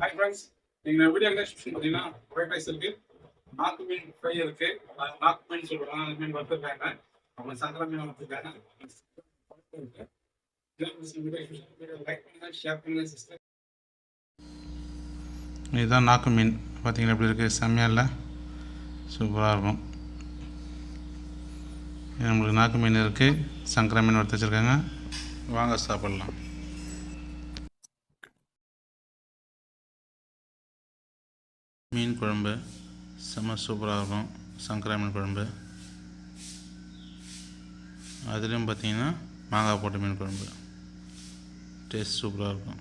Hi friends நீங்கள் video என்ன பார்த்தீங்கன்னா ஒயிட் ரைஸ் இருக்கு. நாக்கு மீன் ஃப்ரை இருக்குது நாக்கு மீன் சொல்றாங்க அந்த மீன் வறுத்துருக்காங்க அவங்க சங்கர மீன் வறுத்துருக்காங்க ஷேர் இதுதான் நாக்கு மீன். பார்த்தீங்களா எப்படி இருக்குது செம்மையாக இல்லை? சூப்பராக இருக்கும். நம்மளுக்கு நாக்கு மீன் இருக்குது சங்கரா மீன் வறுத்து வச்சுருக்காங்க. வாங்க சாப்பிட்லாம். மீன் குழம்பு செம்ம சூப்பராக இருக்கும். சங்கரா மீன் குழம்பு. அதுலேயும் பார்த்தீங்கன்னா மாங்காய் போட்ட மீன் குழம்பு. டேஸ்ட் சூப்பராக இருக்கும்.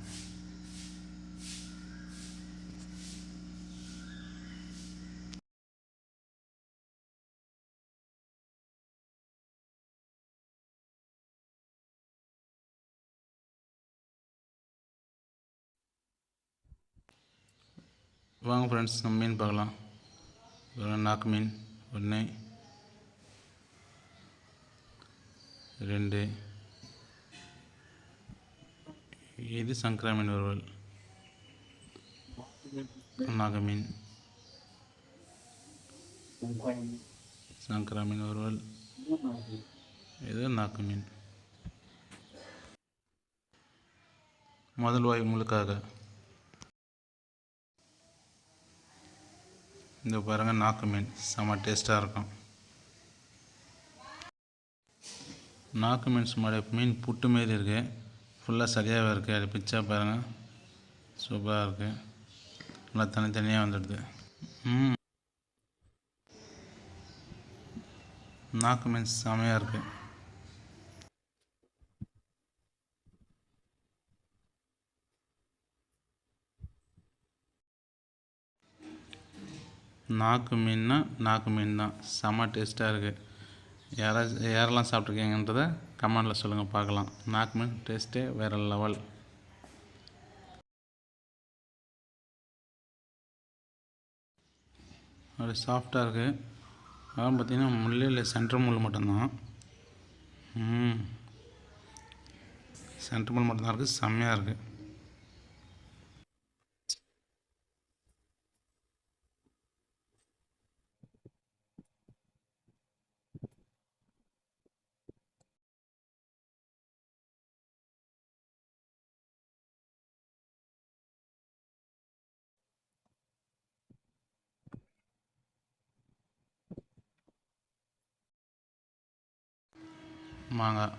வாங்க ஃப்ரெண்ட்ஸ் நம்ம மீன் பார்க்கலாம். நாக்கு மீன் ஒன்று ரெண்டு. இது சங்கரா மீன் வருவல் நாக்கு மீன். சங்கரா மீன் வருவல் இது நாக்கு மீன். முதல் வாய் முழுக்காக இந்த பாருங்கள் நாக்கு மீன். செம்ம டேஸ்ட்டாக இருக்கும். நாக்கு மீன் சும்மா மீன் புட்டு மாரி இருக்குது ஃபுல்லாக சரியாகவே இருக்குது அது பிச்சா பாருங்கள் சூப்பராக இருக்குது நல்லா தனித்தனியாக வந்துடுது. ம் நாக்கு மீன் செமையாக இருக்குது நாக்கு மீன்னா நாக்கு மீன் தான். செம்ம டேஸ்ட்டாக இருக்குது யாராச்சும் யாரெல்லாம் சாப்பிட்ருக்கீங்கன்றத கமெண்டில் சொல்லுங்கள் பார்க்கலாம். நாக்கு மீன் டேஸ்ட்டே வேறு லெவல். அது சாஃப்டாக இருக்குது அதெல்லாம் பார்த்தீங்கன்னா முள்ளே இல்லை சென்ட்ரு முள் மட்டும்தான். ம். முள் மட்டும்தான் இருக்குது செம்மையாக இருக்குது மாங்காய்.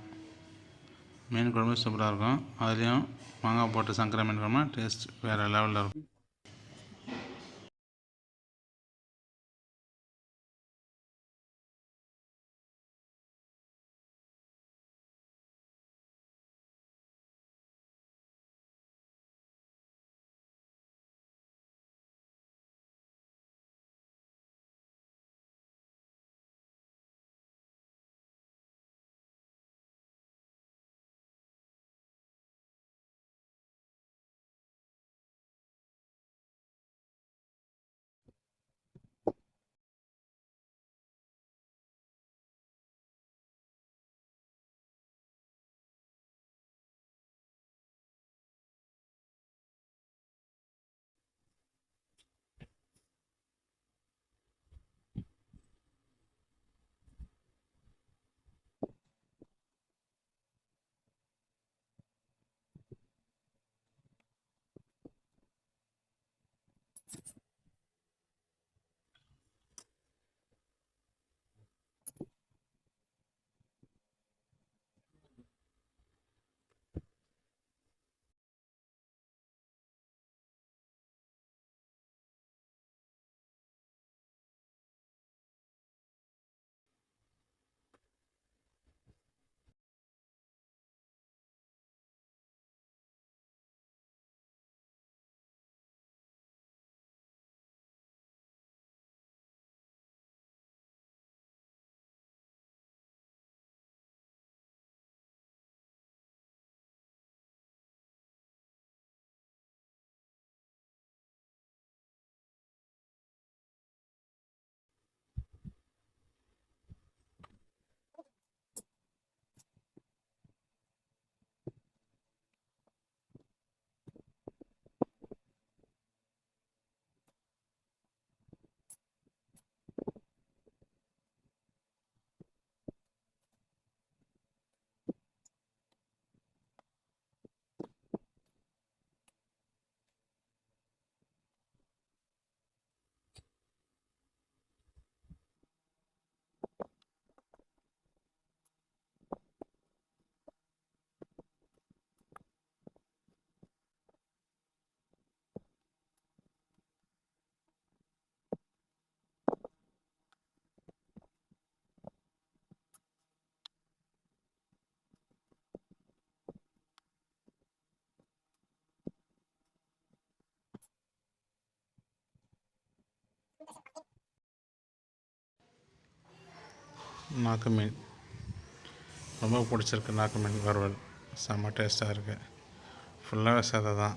மீன் குழம்பு சூப்பராக இருக்கும். அதுலேயும் மாங்காய் போட்டு சங்கரா மீன் குழம்பு டேஸ்ட் வேறு லெவலில் இருக்கும். நாக்கு மீன் ரொம்ப பிடிச்சிருக்கு நாக்கு மீன் வறுவல். செம்ம டேஸ்ட்டாக இருக்குது ஃபுல்லாகவே சதை தான்.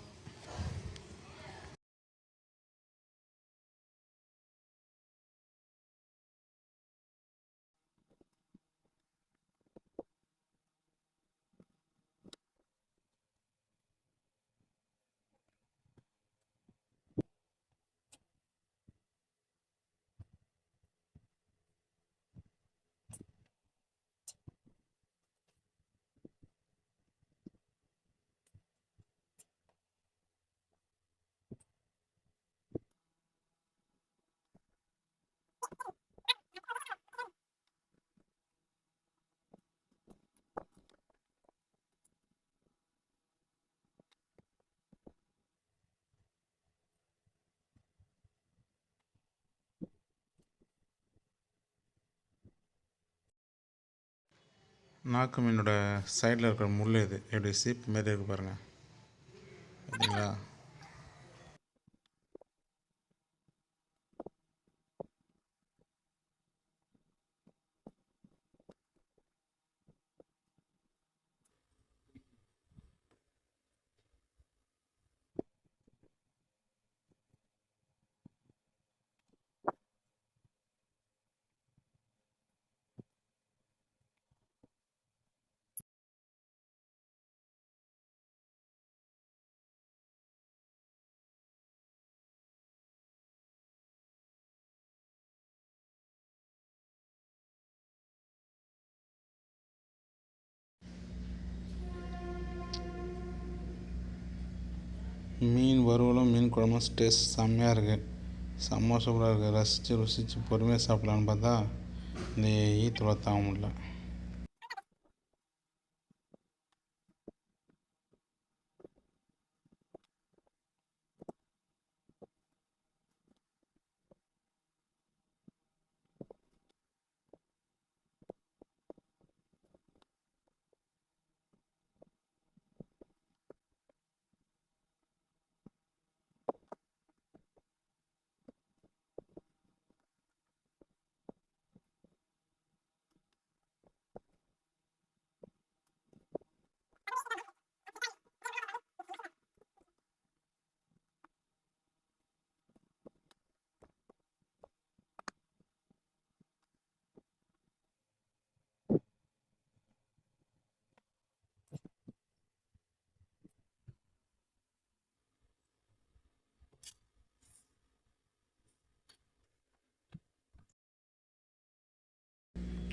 நாக்கு மீனோட சைடில் இருக்கிற முள் இது. எப்படி சீப் மாரி இருக்கு பாருங்கள் பார்த்தீங்களா மீன் வறுவலும் மீன் குழம்பும் டேஸ்ட் செம்மையாக இருக்குது செம்ம சூப்பராக இருக்குது ரசித்து ருசித்து பொறுமையாக சாப்பிட்லான்னு பார்த்தா இந்த ஈத்தூளை தாங்க முடியல.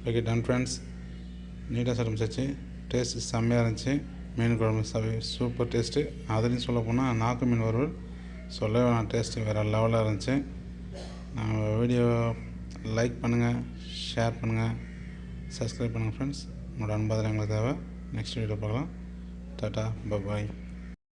ஓகே டன் ஃப்ரெண்ட்ஸ் நீட்டாக சமைச்சாச்சு டேஸ்ட் செம்மையாக இருந்துச்சு. மீன் குழம்பு சவை சூப்பர் டேஸ்ட்டு அதுலேயும் சொல்ல போனால் நாக்கு மீன் வறுவல் சொல்லவே வேணாம். டேஸ்ட்டு வேறு லெவலாக இருந்துச்சு. நம்ம வீடியோ லைக் பண்ணுங்கள் ஷேர் பண்ணுங்கள் சப்ஸ்கிரைப் பண்ணுங்கள் ஃப்ரெண்ட்ஸ் உங்களோட அன்பாதில் எங்களுக்கு தேவை. நெக்ஸ்ட் வீடியோ பார்க்கலாம். Tata bye